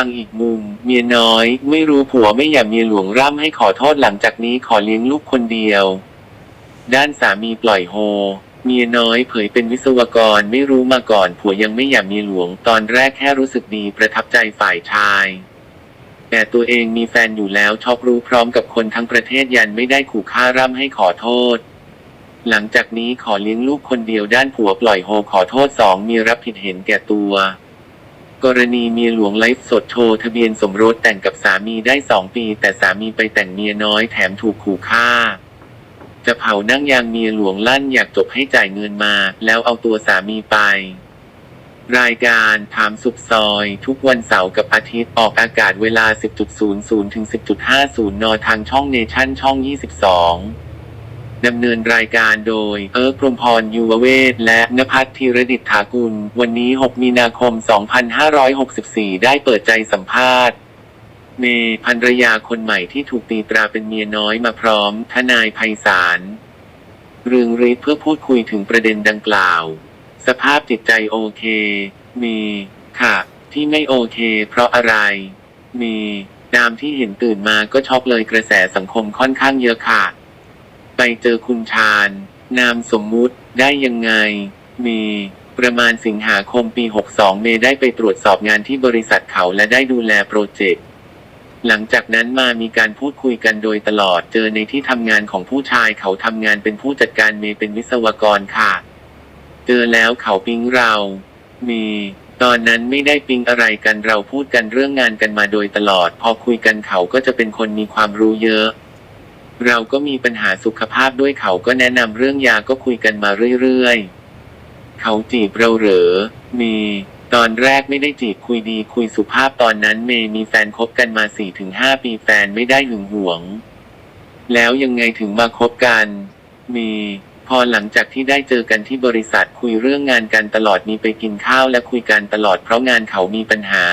ฟังอีกมุม เมียน้อย ไม่รู้ผัวไม่อยากเมียหลวงร่ำให้ขอโทษหลังจากนี้ขอเลี้ยงลูกคนเดียว ด้านสามีปล่อยโฮเมียน้อยเผยเป็นวิศวกรไม่รู้มาก่อน ผัวยังไม่อยากเมียหลวง ตอนแรกแค่รู้สึกดีประทับใจฝ่ายชาย แต่ตัวเองมีแฟนอยู่แล้วชอบรู้พร้อมกับคนทั้งประเทศยันไม่ได้ขู่ฆ่าร่ำให้ขอโทษ หลังจากนี้ขอเลี้ยงลูกคนเดียวด้านผัวปล่อยโฮขอโทษสองมีรับผิดเห็นแก่ตัว กรณีเมียหลวงไลฟ์สดโชว์ทะเบียนสมรสแต่งกับสามีได้สองปี แต่สามีไปแต่งเมียน้อยแถมถูกขู่ฆ่า จะเผานั่งยางเมียหลวงลั่นอยากจบให้จ่ายเงินมา แล้วเอาตัวสามีไป รายการถามสุดซอย ทุกวันเสาร์กับอาทิตย์ออกอากาศเวลา 10.00ถึง10.50 น ทางช่องเนชั่นช่อง 22 ดำเนินรายการโดย เอิร์กพรหมพรยูวเวศและนภัทรธีรดิษฐากุล วันนี้ 6 มีนาคม 2564 ได้เปิดใจสัมภาษณ์ เมย์ภรรยาคนใหม่ที่ถูกตีตราเป็นเมียน้อยมาพร้อม ทนายไพศาลเรืองฤทธิ์เพื่อพูดคุยถึงประเด็นดังกล่าว สภาพจิตใจโอเค มี ค่ะ ที่ไม่โอเค เพราะอะไร มีตามที่เห็นตื่นมาก็ช็อกเลยกระแสสังคมค่อนข้างเยอะค่ะ ไปเจอคุณชาญ นามสมมุติได้ยังไง มี ประมาณสิงหาคมปี 62 เมย์ได้ไปตรวจสอบงานที่บริษัทเขาและได้ดูแลโปรเจกต์ หลังจากนั้นมามีการพูดคุยกันโดยตลอด เจอในที่ทำงานของผู้ชายเขาทำงานเป็นผู้จัดการเมย์เป็นวิศวกรค่ะ เจอแล้วเขาปิ๊งเรา มีตอนนั้นไม่ได้ปิงอะไรกันเราพูดกันเรื่องงานกันมาโดยตลอด พอคุยกันเขาก็จะเป็นคนมีความรู้เยอะ เราก็มีปัญหาสุขภาพด้วยเขาก็แนะนำเรื่องยาก็คุยกันมาเรื่อยๆ เขาจีบเราเหรอ มี ตอนแรกไม่ได้จีบคุยดีคุยสุภาพตอนนั้นเมย์มีแฟนคบกันมา 4-5 ปีแฟนไม่ได้หึงหวง แล้วยังไงถึงมาคบกัน มีพอหลังจากที่ได้เจอกันที่บริษัทคุยเรื่องงานกันตลอดมีไปกินข้าวและคุยกันตลอดเพราะงานเขามีปัญหา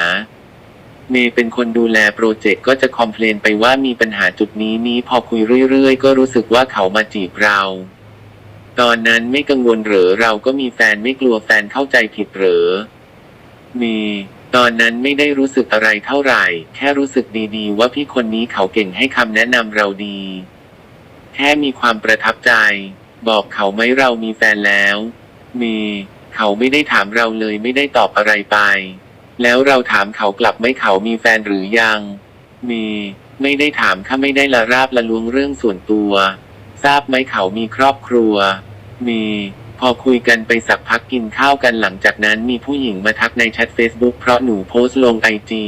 เมย์เป็นคนดูแลโปรเจกต์ก็จะคอมเพลนไปว่ามีปัญหาจุดนี้นี้พอคุยเรื่อยๆ ก็รู้สึกว่าเขามาจีบเรา ตอนนั้นไม่กังวลเหรอเราก็มีแฟนไม่กลัวแฟนเข้าใจผิดเหรอเมีตอนนั้นไม่ได้รู้สึกอะไรเท่าไหร่ แค่รู้สึกดีๆ ว่าพี่คนนี้เขาเก่งให้คำแนะนำเราดี แค่มีความประทับใจ บอกเขาไหมเรามีแฟนแล้ว มี เขาไม่ได้ถามเราเลยไม่ได้ตอบอะไรไป แล้วเราถามเขากลับไหมเขามีแฟนหรือยัง มี ไม่ได้ถามข้าไม่ได้ละราบละล้วงเรื่องส่วนตัว ทราบไหมเขามีครอบครัว มี พอคุยกันไปสักพักกินข้าวกันหลังจากนั้นมีผู้หญิงมาทักในแชท Facebook เพราะหนูโพสต์ลงไอจี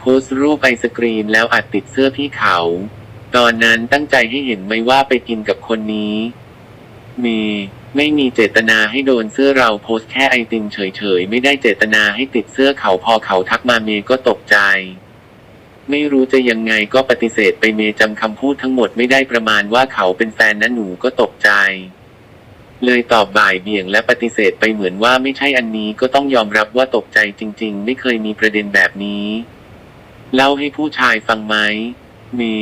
โพสต์รูปไอศกรีมแล้วอัดติดเสื้อพี่เขา ตอนนั้นตั้งใจให้เห็นไหมว่าไปกินกับคนนี้ มี ไม่มีเจตนาให้โดนเสื้อเราโพสแค่ไอติมเฉยๆ ไม่ได้เจตนาให้ติดเสื้อเขาพอเขาทักมาเมย์ก็ตกใจ ไม่รู้จะยังไงก็ปฏิเสธไปเมย์จำคำพูดทั้งหมดไม่ได้ประมาณว่าเขาเป็นแฟนนะหนูก็ตกใจ เลยตอบบ่ายเบี่ยงและปฏิเสธไปเหมือนว่าไม่ใช่อันนี้ก็ต้องยอมรับว่าตกใจจริง ๆ ไม่เคยมีประเด็นแบบนี้ เล่าให้ผู้ชายฟังไหมเมี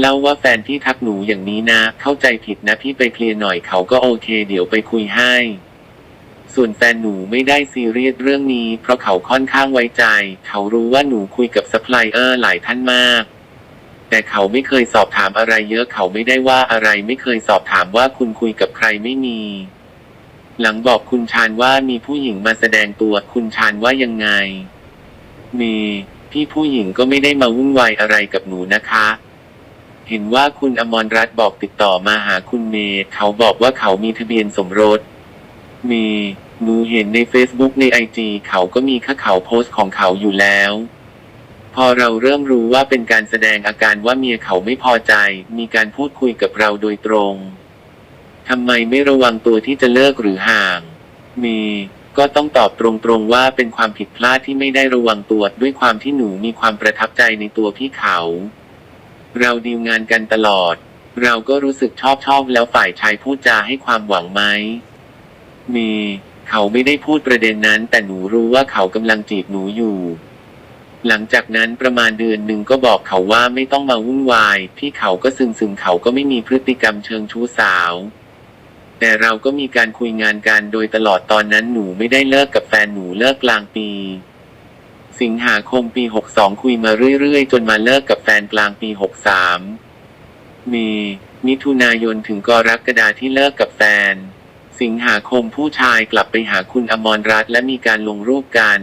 เล่าว่าแฟนพี่ทักหนูอย่างนี้นะ เข้าใจผิดนะพี่ไปเคลียร์หน่อยเขาก็โอเค เดี๋ยวไปคุยให้ ส่วนแฟนหนูไม่ได้ซีเรียสเรื่องนี้ เพราะเขาค่อนข้างไว้ใจ เขารู้ว่าหนูคุยกับซัพพลายเออร์หลายท่านมาก แต่เขาไม่เคยสอบถามอะไรเยอะเขาไม่ได้ว่าอะไรไม่เคยสอบถามว่าคุณคุยกับใครไม่มี หลังบอกคุณชาญว่ามีผู้หญิงมาแสดงตัวคุณชาญว่ายังไง มี พี่ผู้หญิงก็ไม่ได้มาวุ่นวายอะไรกับหนูนะคะ เห็นว่าคุณอมรรัตน์บอกติดต่อมาหาคุณเมย์เขาบอกว่าเขามีทะเบียนสมรสมีหนูเห็นใน Facebook ในไอจีเขาก็มีค่าเขาโพสต์ของเขาอยู่แล้ว พอเราเริ่มรู้ว่าเป็นการแสดงอาการว่าเมียเขาไม่พอใจ มีการพูดคุยกับเราโดยตรงทำไมไม่ระวังตัวที่จะเลิกหรือห่างมีก็ต้องตอบตรงๆว่าเป็นความผิดพลาดที่ไม่ได้ระวังตัวด้วยความที่หนูมีความประทับใจในตัวพี่เขา เราดีลงานกันตลอด เราก็รู้สึกชอบชอบแล้วฝ่ายชายพูดจาให้ความหวังไหม มี เขาไม่ได้พูดประเด็นนั้น แต่หนูรู้ว่าเขากำลังจีบหนูอยู่ หลังจากนั้นประมาณเดือนหนึ่งก็บอกเขาว่าไม่ต้องมาวุ่นวาย พี่เขาก็ซึมซึมๆเขาก็ไม่มีพฤติกรรมเชิงชู้สาว แต่เราก็มีการคุยงานกันโดยตลอดตอนนั้นหนูไม่ได้เลิกกับแฟนหนูเลิกกลางปี สิงหาคมปี 62 คุยมาเรื่อยๆ จนมาเลิกกับแฟนกลางปี 63 มี มิถุนายนถึงกรกฎาที่เลิกกับแฟน สิงหาคมผู้ชายกลับไปหาคุณอมรรัตน์และมีการลงรูปกัน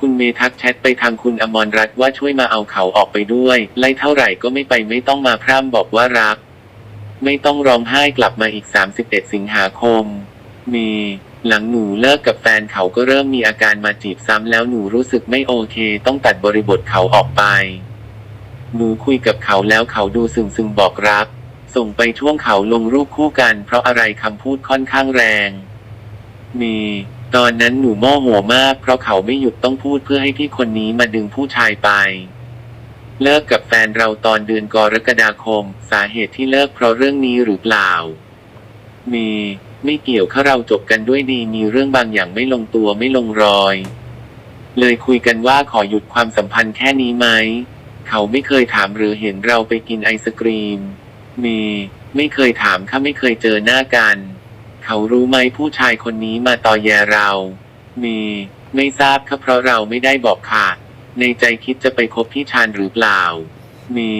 คุณเมทักแชทไปทางคุณอมรรัตน์ว่าช่วยมาเอาเขาออกไปด้วย ไล่เท่าไหร่ก็ไม่ไปไม่ต้องมาพร่ำบอกว่ารัก ไม่ต้องร้องไห้กลับมาอีก 31 สิงหาคม มี หลังหนูเลิกกับแฟนเขาก็เริ่มมีอาการมาจีบซ้ำแล้วหนูรู้สึกไม่โอเค ต้องตัดบริบทเขาออกไป หนูคุยกับเขาแล้วเขาดูซึงซึงบอกรักส่งไปช่วงเขาลงรูปคู่กัน เพราะอะไรคำพูดค่อนข้างแรง มี ตอนนั้นหนูโมโหมาก เพราะเขาไม่หยุดต้องพูดเพื่อให้พี่คนนี้มาดึงผู้ชายไป เลิกกับแฟนเราตอนเดือนกรกฎาคม สาเหตุที่เลิกเพราะเรื่องนี้หรือเปล่า มี ไม่เกี่ยวข้าเราจบกันด้วยดีมีเรื่องบางอย่างไม่ลงตัวไม่ลงรอย เลยคุยกันว่าขอหยุดความสัมพันธ์แค่นี้ไหม เขาไม่เคยถามหรือเห็นเราไปกินไอศกรีม มี ไม่เคยถามข้าไม่เคยเจอหน้ากัน เขารู้ไหมผู้ชายคนนี้มาตอแยเรา มี ไม่ทราบค่ะเพราะเราไม่ได้บอกค่ะ ในใจคิดจะไปคบพี่ชานหรือเปล่า มี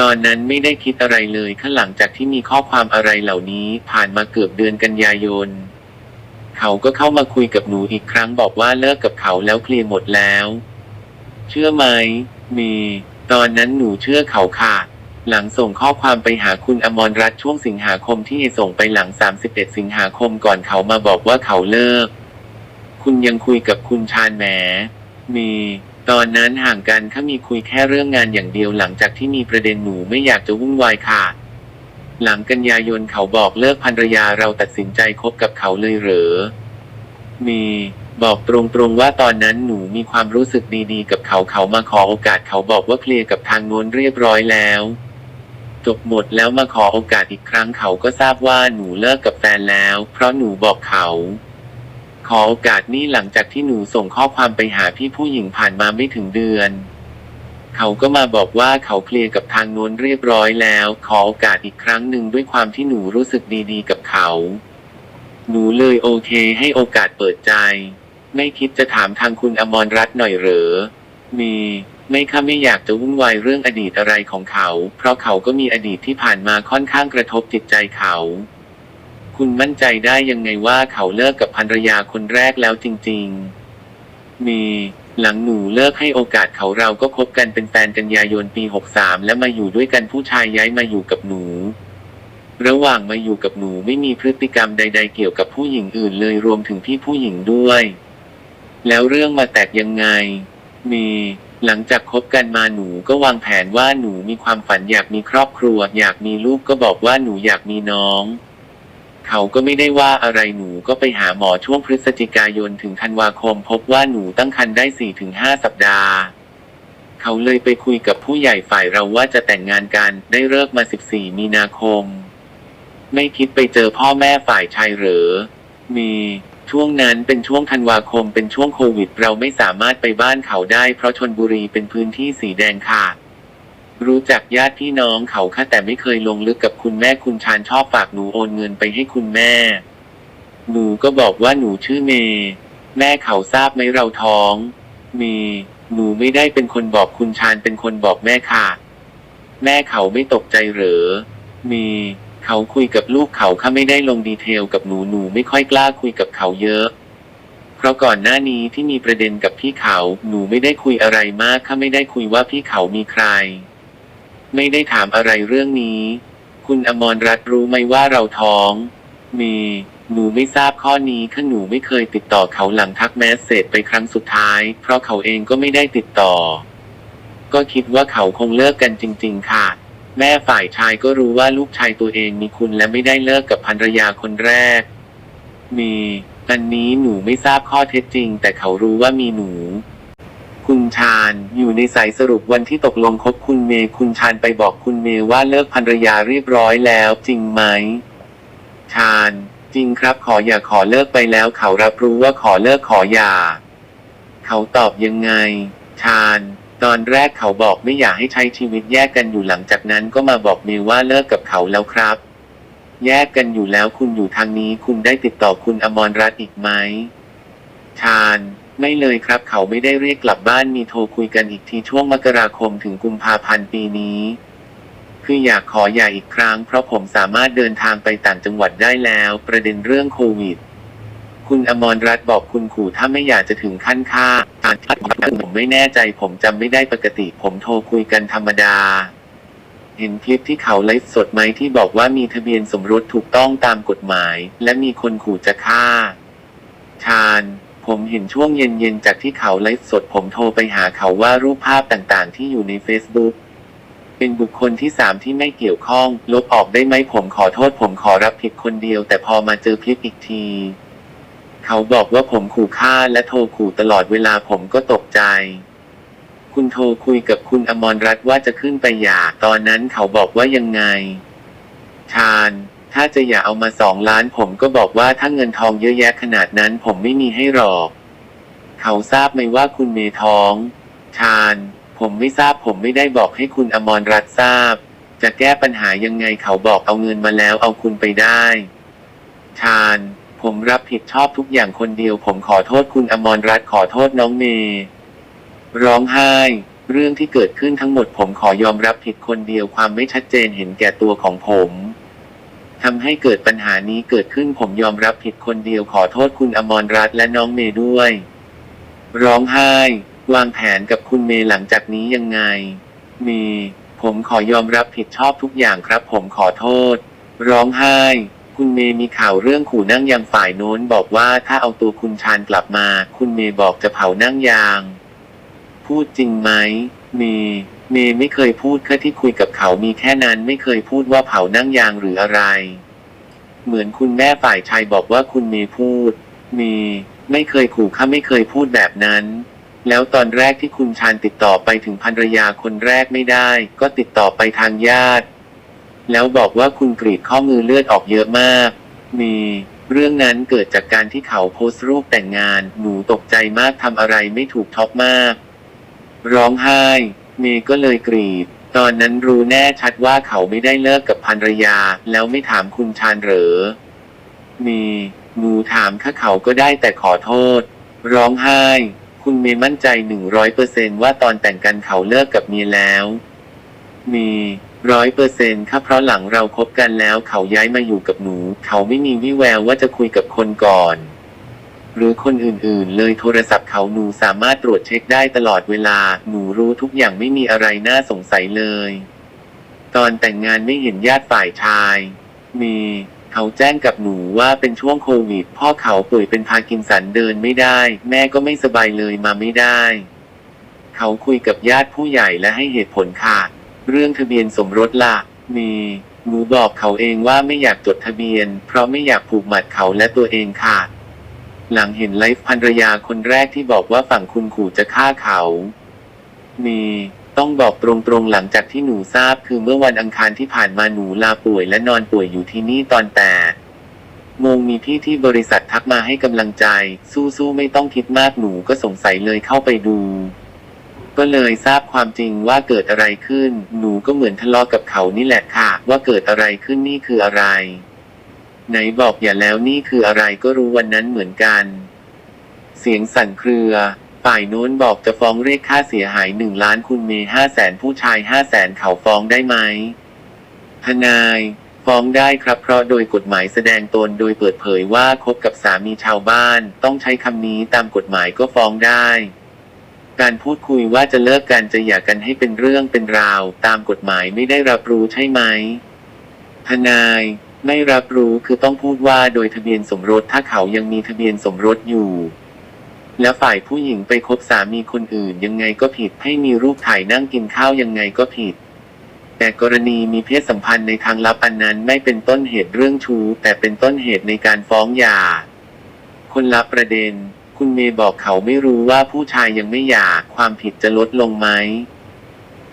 ตอนนั้นไม่ได้คิดอะไรเลยข้างหลังจากที่มีข้อความอะไรเหล่านี้ผ่านมาเกือบเดือนกันยายน เขาก็เข้ามาคุยกับหนูอีกครั้งบอกว่าเลิกกับเขาแล้วเคลียร์หมดแล้ว เชื่อไหมมี ตอนนั้นหนูเชื่อเขาค่ะหลังส่งข้อความไปหาคุณอมรรัตช่วงสิงหาคมที่ส่งไปหลัง 31 สิงหาคมก่อนเขามาบอกว่าเขาเลิก คุณยังคุยกับคุณชาญแหม มี ตอนนั้นห่างกันเขามีคุยแค่เรื่องงานอย่างเดียวหลังจากที่มีประเด็นหนูไม่อยากจะวุ่นวายค่ะ หลังกันยายนเขาบอกเลิกภรรยาเราตัดสินใจคบกับเขาเลยเหรอ มีบอกตรงๆว่าตอนนั้นหนูมีความรู้สึกดีๆ กับเขาเขามาขอโอกาสเขาบอกว่าเคลียร์กับทางโน้นเรียบร้อยแล้ว จบหมดแล้วมาขอโอกาสอีกครั้งเขาก็ทราบว่าหนูเลิกกับแฟนแล้ว เพราะหนูบอกเขา ขอโอกาสนี่หลังจากที่หนูส่งข้อความไปหาพี่ผู้หญิงผ่านมาไม่ถึงเดือน เขาก็มาบอกว่าเขาเคลียร์กับทางโน้นเรียบร้อยแล้ว ขอโอกาสอีกครั้งหนึ่งด้วยความที่หนูรู้สึกดีๆ กับเขา หนูเลยโอเคให้โอกาสเปิดใจ ไม่คิดจะถามทางคุณอมรรัตน์หน่อยเหรอ มีไม่ค่ะไม่อยากจะวุ่นวายเรื่องอดีตอะไรของเขา เพราะเขาก็มีอดีตที่ผ่านมาค่อนข้างกระทบจิตใจเขา คุณมั่นใจได้ยังไงว่าเขาเลิกกับภรรยาคนแรกแล้วจริง ๆ มี หลังหนูเลิกให้โอกาสเขาเราก็คบกันเป็นแฟนกันยายนปี 63 และมาอยู่ด้วยกันผู้ชายย้ายมาอยู่กับหนู ระหว่างมาอยู่กับหนูไม่มีพฤติกรรมใด ๆ เกี่ยวกับผู้หญิงอื่นเลยรวมถึงพี่ผู้หญิงด้วย แล้วเรื่องมาแตกยังไง มีหลังจากคบกันมาหนูก็วางแผนว่าหนูมีความฝันอยากมีครอบครัว อยากมีลูกก็บอกว่าหนูอยากมีน้อง เขาก็ไม่ได้ว่าอะไรหนูก็ไปหาหมอช่วงพฤศจิกายนถึงธันวาคม พบว่าหนูตั้งครรภ์ได้ 4-5 สัปดาห์ เขาเลยไปคุยกับผู้ใหญ่ฝ่ายเราว่าจะแต่งงานกันได้เลิกมา 14 มีนาคม ไม่คิดไปเจอพ่อแม่ฝ่ายชายเหรอ มีช่วงนั้นเป็นช่วงธันวาคมเป็นช่วงโควิด เราไม่สามารถไปบ้านเขาได้ เพราะชนบุรีเป็นพื้นที่สีแดงค่ะ รู้จักญาติพี่น้องเขาค่ะแต่ไม่เคยลงลึกกับคุณแม่คุณชานชอบฝากหนูโอนเงินไปให้คุณแม่ หนูก็บอกว่าหนูชื่อเมย์แม่เขาทราบไหมเราท้องมีหนูไม่ได้เป็นคนบอกคุณชานเป็นคนบอกแม่ค่ะ แม่เขาไม่ตกใจเหรอมีเขาคุยกับลูกเขาค่ะไม่ได้ลงดีเทลกับหนูหนูไม่ค่อยกล้าคุยกับเขาเยอะเพราะก่อนหน้านี้ที่มีประเด็นกับพี่เขา หนูไม่ได้คุยอะไรมากค่ะไม่ได้คุยว่าพี่เขามีใคร ไม่ได้ถามอะไรเรื่องนี้ คุณอมรรัตรู้ไหมว่าเราท้องมีหนูไม่ทราบข้อนี้ค่ะหนูไม่เคยติดต่อเขาหลังทักแมสเสร็จไปครั้งสุดท้าย เพราะเขาเองก็ไม่ได้ติดต่อ ก็คิดว่าเขาคงเลิกกันจริง ๆ ค่ะ แม่ฝ่ายชายก็รู้ว่าลูกชายตัวเองมีคุณและไม่ได้เลิกกับภรรยาคนแรก มีอันนี้หนูไม่ทราบข้อเท็จจริง แต่เขารู้ว่ามีหนู คุณชาญ อยู่ในสายสรุปวันที่ตกลงคบคุณเมย์คุณชาญไปบอกคุณเมย์ว่าเลิกภรรยาเรียบร้อยแล้วจริงไหม ชาญ จริงครับขออย่าขอเลิกไปแล้วเขารับรู้ว่าขอเลิกขออย่า เขาตอบยังไง ชาญ ตอนแรกเขาบอกไม่อยากให้ใช้ชีวิตแยกกันอยู่หลังจากนั้นก็มาบอกเมย์ว่าเลิกกับเขาแล้วครับ แยกกันอยู่แล้วคุณอยู่ทางนี้คุณได้ติดต่อคุณอมรรัตน์อีกไหม ชาญ ไม่เลยครับ เขาไม่ได้เรียกกลับบ้านมีโทรคุยกันอีกทีช่วงมกราคมถึงกุมภาพันธ์ปีนี้ คืออยากขอหย่าอีกครั้ง เพราะผมสามารถเดินทางไปต่างจังหวัดได้แล้ว ประเด็นเรื่องโควิด คุณอมรรัตน์บอกคุณขู่ถ้าไม่อยากจะถึงขั้นฆ่าอ่านผมไม่แน่ใจ ผมจำไม่ได้ปกติ ผมโทรคุยกันธรรมดาเห็นคลิปที่เขาไลฟ์สดไหมที่บอกว่ามีทะเบียนสมรสถูกต้องตามกฎหมาย และมีคนขู่จะฆ่า ชาญ ผมเห็นช่วงเย็นๆ จากที่เขาไลฟ์สดผมโทรไปหาเขาว่ารูปภาพต่างๆ ที่อยู่ใน Facebook เป็นบุคคลที่สามที่ไม่เกี่ยวข้อง ลบออกได้ไหมผมขอโทษผมขอรับผิดคนเดียว แต่พอมาเจอคลิปอีกที เขาบอกว่าผมขู่ฆ่าและโทรขู่ตลอดเวลาผมก็ตกใจ คุณโทรคุยกับคุณอมรรัตน์ว่าจะขึ้นไปหย่าตอนนั้นเขาบอกว่ายังไง ชาญ ถ้าจะอย่าเอามาสองล้านผมก็บอกว่าถ้าเงินทองเยอะแยะขนาดนั้นผมไม่มีให้หรอก เขาทราบไหมว่าคุณเมท้อง ชาญ ผมไม่ทราบผมไม่ได้บอกให้คุณอมรรัตทราบ จะแก้ปัญหายังไงเขาบอกเอาเงินมาแล้วเอาคุณไปได้ ชาญ ผมรับผิดชอบทุกอย่างคนเดียว ผมขอโทษคุณอมรรัตขอโทษน้องเมย์ร้องไห้ เรื่องที่เกิดขึ้นทั้งหมดผมขอยอมรับผิดคนเดียวความไม่ชัดเจนเห็นแก่ตัวของผม ทำให้เกิดปัญหานี้เกิดขึ้นผมยอมรับผิดคนเดียวขอโทษคุณอมรรัตน์และน้องเมย์ด้วย ร้องไห้ วางแผนกับคุณเมย์หลังจากนี้ยังไง เมย์ผมขอยอมรับผิดชอบทุกอย่างครับ ผมขอโทษ ร้องไห้ คุณเมย์มีข่าวเรื่องขู่นั่งยางฝ่ายโน้นบอกว่าถ้าเอาตัวคุณชาญกลับมา คุณเมย์บอกจะเผานั่งยาง พูดจริงไหมเมย์ เมย์ไม่เคยพูดแค่ที่คุยกับเขามีแค่นั้นไม่เคยพูดว่าเผานั่งยางหรืออะไร เหมือนคุณแม่ฝ่ายชายบอกว่าคุณเมย์พูด เมย์ไม่เคยขู่ข้าไม่เคยพูดแบบนั้น แล้วตอนแรกที่คุณชาญติดต่อไปถึงภรรยาคนแรกไม่ได้ ก็ติดต่อไปทางญาติ แล้วบอกว่าคุณกรีดข้อมือเลือดออกเยอะมากมีเรื่องนั้นเกิดจากการที่เขาโพสต์รูปแต่งงาน หนูตกใจมากทำอะไรไม่ถูกท็อปมาก ร้องไห้ เมย์ก็เลยกรีด ตอนนั้นรู้แน่ชัดว่าเขาไม่ได้เลิกกับภรรยา แล้วไม่ถามคุณชาญเหรอ เมย์หนูถามข้าเขาก็ได้แต่ขอโทษ ร้องไห้ คุณเมย์มั่นใจหนึ่งร้อยเปอร์เซนว่าตอนแต่งกันเขาเลิกกับเมียแล้วเมีร้อยเปอร์เซนต์ค่ะเพราะหลังเราคบกันแล้วเขาย้ายมาอยู่กับหนู เขาไม่มีวิแววว่าจะคุยกับคนก่อน หรือคนอื่นๆ เลยโทรศัพท์เขาหนูสามารถตรวจเช็คได้ตลอดเวลา หนูรู้ทุกอย่างไม่มีอะไรน่าสงสัยเลย ตอนแต่งงานไม่เห็นญาติฝ่ายชาย มีเขาแจ้งกับหนูว่าเป็นช่วงโควิด พ่อเขาป่วยเป็นพากินสันเดินไม่ได้ แม่ก็ไม่สบายเลยมาไม่ได้ เขาคุยกับญาติผู้ใหญ่และให้เหตุผลค่ะ เรื่องทะเบียนสมรสล่ะ มีหนูบอกเขาเองว่าไม่อยากจดทะเบียน เพราะไม่อยากผูกมัดเขาและตัวเองค่ะ หลังเห็นไลฟ์ภรรยาคนแรกที่บอกว่าฝั่งคุณขู่จะฆ่าเขา มี ต้องบอกตรงๆหลังจากที่หนูทราบคือเมื่อวันอังคารที่ผ่านมาหนูลาป่วยและนอนป่วยอยู่ที่นี่ตอนแต่โมงมีพี่ที่บริษัททักมาให้กำลังใจ สู้ๆไม่ต้องคิดมากหนูก็สงสัยเลยเข้าไปดู ก็เลยทราบความจริงว่าเกิดอะไรขึ้น หนูก็เหมือนทะเลาะกับเขานี่แหละค่ะ ว่าเกิดอะไรขึ้นนี่คืออะไร ไหนบอกอย่าแล้วนี่คืออะไรก็รู้วันนั้นเหมือนกัน เสียงสั่นเครือ ฝ่ายโน้นบอกจะฟ้องเรียกค่าเสียหายหนึ่งล้านคุณเมห้าแสนผู้ชายห้าแสนเขาฟ้องได้ไหมทนายฟ้องได้ครับเพราะโดยกฎหมายแสดงตนโดยเปิดเผยว่าคบกับสามีชาวบ้าน ต้องใช้คำนี้ตามกฎหมายก็ฟ้องได้ การพูดคุยว่าจะเลิกกันจะหย่ากันให้เป็นเรื่องเป็นราว ตามกฎหมายไม่ได้รับรู้ใช่ไหมทนาย ไม่รับรู้คือต้องพูดว่าโดยทะเบียนสมรสถ้าเขายังมีทะเบียนสมรสอยู่ แล้วฝ่ายผู้หญิงไปคบสามีคนอื่นยังไงก็ผิด ให้มีรูปถ่ายนั่งกินข้าวยังไงก็ผิด แต่กรณีมีเพศสัมพันธ์ในทางลับอันนั้นไม่เป็นต้นเหตุเรื่องชู้แต่เป็นต้นเหตุในการฟ้องหย่า คนละประเด็น คุณเมย์บอกเขาไม่รู้ว่าผู้ชายยังไม่หย่าความผิดจะลดลงไหม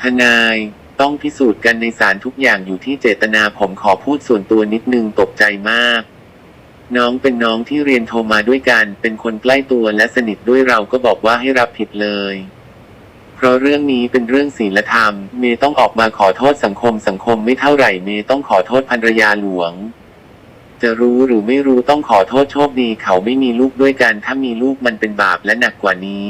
ทนาย ต้องพิสูจน์กันในศาลทุกอย่างอยู่ที่เจตนาผมขอพูดส่วนตัวนิดนึงตกใจมาก น้องเป็นน้องที่เรียนโทรมาด้วยกัน เป็นคนใกล้ตัวและสนิทด้วยเราก็บอกว่าให้รับผิดเลย เพราะเรื่องนี้เป็นเรื่องศีลธรรม เมย์ต้องออกมาขอโทษสังคมสังคมไม่เท่าไหร่เมย์ต้องขอโทษภรรยาหลวง จะรู้หรือไม่รู้ต้องขอโทษโชคดีเขาไม่มีลูกด้วยกัน ถ้ามีลูกมันเป็นบาปและหนักกว่านี้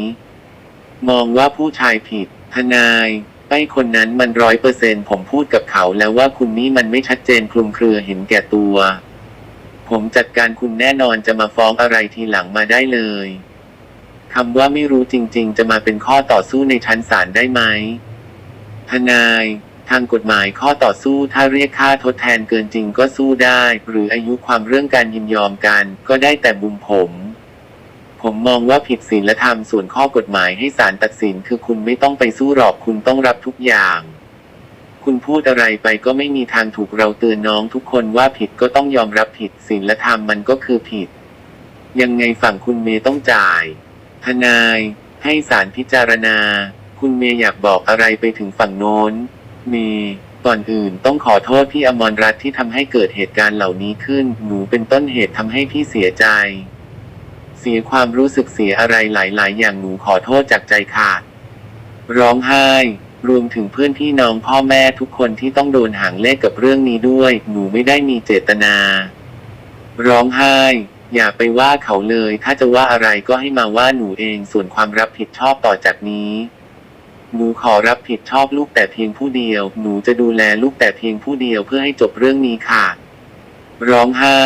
มองว่าผู้ชายผิด ทนาย ไอ้คนนั้นมันร้อยเปอร์เซนผมพูดกับเขาแล้วว่าคุณนี่มันไม่ชัดเจนคลุมเครือเห็นแก่ตัว ผมจัดการคุณแน่นอนจะมาฟ้องอะไรทีหลังมาได้เลยคำว่าไม่รู้จริง ๆ จะมาเป็นข้อต่อสู้ในชั้นศาลได้ไหมทนาย ทางกฎหมายข้อต่อสู้ถ้าเรียกค่าทดแทนเกินจริงก็สู้ได้ หรืออายุความเรื่องการยินยอมกัน ก็ได้แต่บุมผม ผมมองว่าผิดศีลธรรมส่วนข้อกฎหมายให้ศาลตัดสินคือคุณไม่ต้องไปสู้หรอกคุณต้องรับทุกอย่าง คุณพูดอะไรไปก็ไม่มีทางถูกเราเตือนน้องทุกคนว่าผิดก็ต้องยอมรับผิดศีลธรรมมันก็คือผิด ยังไงฝั่งคุณเมย์ต้องจ่าย ทนาย ให้ศาลพิจารณา คุณเมย์อยากบอกอะไรไปถึงฝั่งโน้น เมย์ก่อนอื่นต้องขอโทษพี่อมรรัตน์ที่ทำให้เกิดเหตุการณ์เหล่านี้ขึ้น หนูเป็นต้นเหตุทำให้พี่เสียใจ เสียความรู้สึกเสียอะไรหลาย ๆ อย่างหนูขอโทษจากใจขาด ร้องไห้ รวมถึงเพื่อนพี่น้องพ่อแม่ทุกคนที่ต้องโดนหางเลขกับเรื่องนี้ด้วย หนูไม่ได้มีเจตนา ร้องไห้ อย่าไปว่าเขาเลย ถ้าจะว่าอะไรก็ให้มาว่าหนูเองส่วนความรับผิดชอบต่อจากนี้หนูขอรับผิดชอบลูกแต่เพียงผู้เดียว หนูจะดูแลลูกแต่เพียงผู้เดียวเพื่อให้จบเรื่องนี้ค่ะ ร้องไห้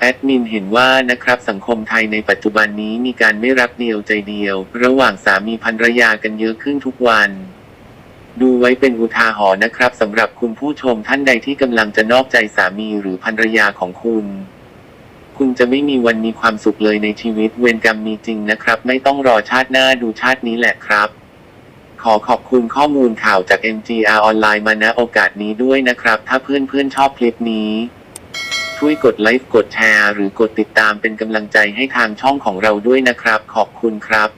แอดมินเห็นว่านะครับสังคมไทยในปัจจุบันนี้มีการไม่รักเดียวใจเดียว ระหว่างสามีภรรยากันเยอะขึ้นทุกวัน ดูไว้เป็นอุทาหรณ์นะครับสำหรับคุณผู้ชมท่านใดที่กำลังจะนอกใจสามีหรือภรรยาของคุณ คุณจะไม่มีวันมีความสุขเลยในชีวิตเวรกรรมมีจริงนะครับ ไม่ต้องรอชาติหน้าดูชาตินี้แหละครับ ขอขอบคุณข้อมูลข่าวจาก MGR ออนไลน์มาณโอกาสนี้ด้วยนะครับ ถ้าเพื่อนๆชอบคลิปนี้ ช่วยกดไลค์กดแชร์หรือกดติดตามเป็นกำลังใจให้ทางช่องของเราด้วยนะครับ ขอบคุณครับ